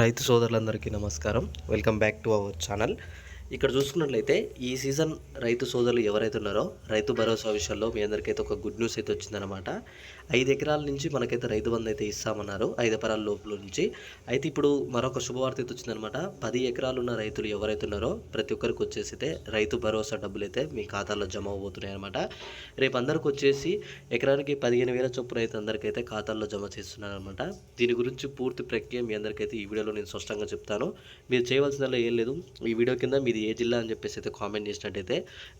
రైతు సోదరులందరికీ నమస్కారం. Welcome back to our channel. ఇక్కడ చూసుకున్నట్లయితే ఈ సీజన్ రైతు సోదరులు ఎవరైతే ఉన్నారో రైతు భరోసా విషయంలో మీ అందరికైతే ఒక గుడ్ న్యూస్ అయితే వచ్చిందనమాట ఐదు ఎకరాల నుంచి మనకైతే రైతు బంధు అయితే ఇస్తామన్నారు ఐదు ఎకరాల లోపల నుంచి. అయితే ఇప్పుడు మరొక శుభవార్త అయితే వచ్చిందనమాట పది ఎకరాలు ఉన్న రైతులు ఎవరైతే ఉన్నారో ప్రతి ఒక్కరికి వచ్చేసి అయితే రైతు భరోసా డబ్బులు అయితే మీ ఖాతాలో జమ అవబోతున్నాయి అనమాట రేపు అందరికి వచ్చేసి ఎకరానికి పదిహేను వేల చొప్పున అయితే అందరికైతే ఖాతాల్లో జమ చేస్తున్నారు అనమాట దీని గురించి పూర్తి ప్రక్రియ మీ అందరికైతే ఈ వీడియోలో నేను స్పష్టంగా చెప్తాను. మీరు చేయవలసిన ఏం లేదు. ఈ వీడియో కింద మీది ఏ జిల్లా అని చెప్పేసి అయితే కామెంట్ చేసినట్టయితే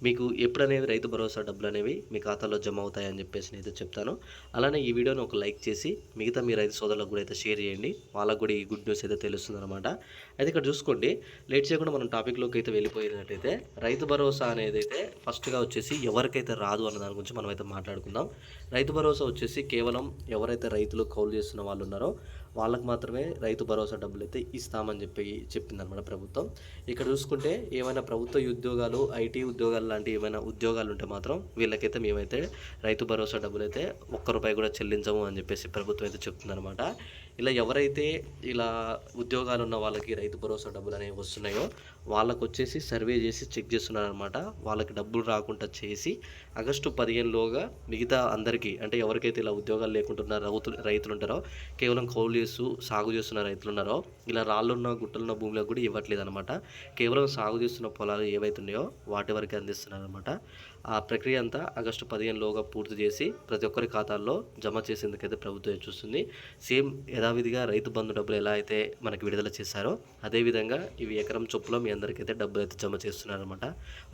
మీకు ఎప్పుడనేది రైతు భరోసా డబ్బులు అనేవి మీ ఖాతాలో జమ అవుతాయని చెప్పేసి నేను అయితే చెప్తాను. అలానే ఈ వీడియోని ఒక లైక్ చేసి మిగతా మీ రైతు సోదరులకు కూడా అయితే షేర్ చేయండి. వాళ్ళకు కూడా ఈ గుడ్ న్యూస్ అయితే తెలుస్తుంది అనమాట అయితే ఇక్కడ చూసుకోండి లేట్ చేయకుండా మనం టాపిక్లోకి అయితే వెళ్ళిపోయినట్టయితే రైతు భరోసా అనేది అయితే ఫస్ట్గా వచ్చేసి ఎవరికైతే రాదు అన్న దాని గురించి మనం అయితే మాట్లాడుకుందాం. రైతు భరోసా వచ్చేసి కేవలం ఎవరైతే రైతులు కౌలు చేస్తున్న వాళ్ళు ఉన్నారో వాళ్ళకి మాత్రమే రైతు భరోసా డబ్బులు అయితే ఇస్తామని చెప్పి చెప్పిందనమాట ప్రభుత్వం. ఇక్కడ చూసుకుంటే ఏమైనా ప్రభుత్వ ఉద్యోగాలు ఐటీ ఉద్యోగాలు లాంటి ఏమైనా ఉద్యోగాలు ఉంటే మాత్రం వీళ్ళకైతే మేమైతే రైతు భరోసా డబ్బులు అయితే ఒక్క రూపాయి కూడా చెల్లించము అని చెప్పేసి ప్రభుత్వం అయితే చెప్తుందనమాట ఇలా ఎవరైతే ఇలా ఉద్యోగాలు ఉన్న వాళ్ళకి రైతు భరోసా డబ్బులు అనేవి వస్తున్నాయో వాళ్ళకు వచ్చేసి సర్వే చేసి చెక్ చేస్తున్నారనమాట వాళ్ళకి డబ్బులు రాకుండా చేసి ఆగస్టు పదిహేనులోగా మిగతా అందరికీ అంటే ఎవరికైతే ఇలా ఉద్యోగాలు లేకుండా రైతులు రైతులు ఉంటారో కేవలం కౌలు చేస్తూ సాగు చేస్తున్న రైతులు ఉన్నారో ఇలా రాళ్ళున్న గుట్టలున్న భూమిలో కూడా ఇవ్వట్లేదు అనమాట కేవలం సాగు చేస్తున్న పొలాలు ఏవైతున్నాయో వాటి వరకు అందిస్తున్నారనమాట ఆ ప్రక్రియ అంతా ఆగస్టు పదిహేనులోగా పూర్తి చేసి ప్రతి ఒక్కరి ఖాతాల్లో జమ చేసేందుకైతే ప్రభుత్వం చూస్తుంది. సేమ్ యథావిధిగా రైతు బంధు డబ్బులు ఎలా అయితే మనకి విడుదల చేశారో అదేవిధంగా ఇవి ఎకరం చొప్పులో మీ అందరికైతే డబ్బులు అయితే జమ చేస్తున్నారనమాట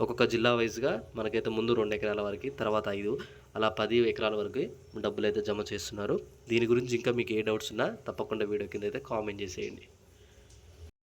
ఒక్కొక్క జిల్లా వైజ్గా మనకైతే ముందు రెండు ఎకరాల వరకు తర్వాత ఐదు అలా పది ఎకరాల వరకు డబ్బులు అయితే జమ చేస్తున్నారు. దీని గురించి ఇంకా మీకు ఏ డౌట్స్ ఉన్నా తప్పకుండా వీడియో కింద అయితే కామెంట్ చేసేయండి.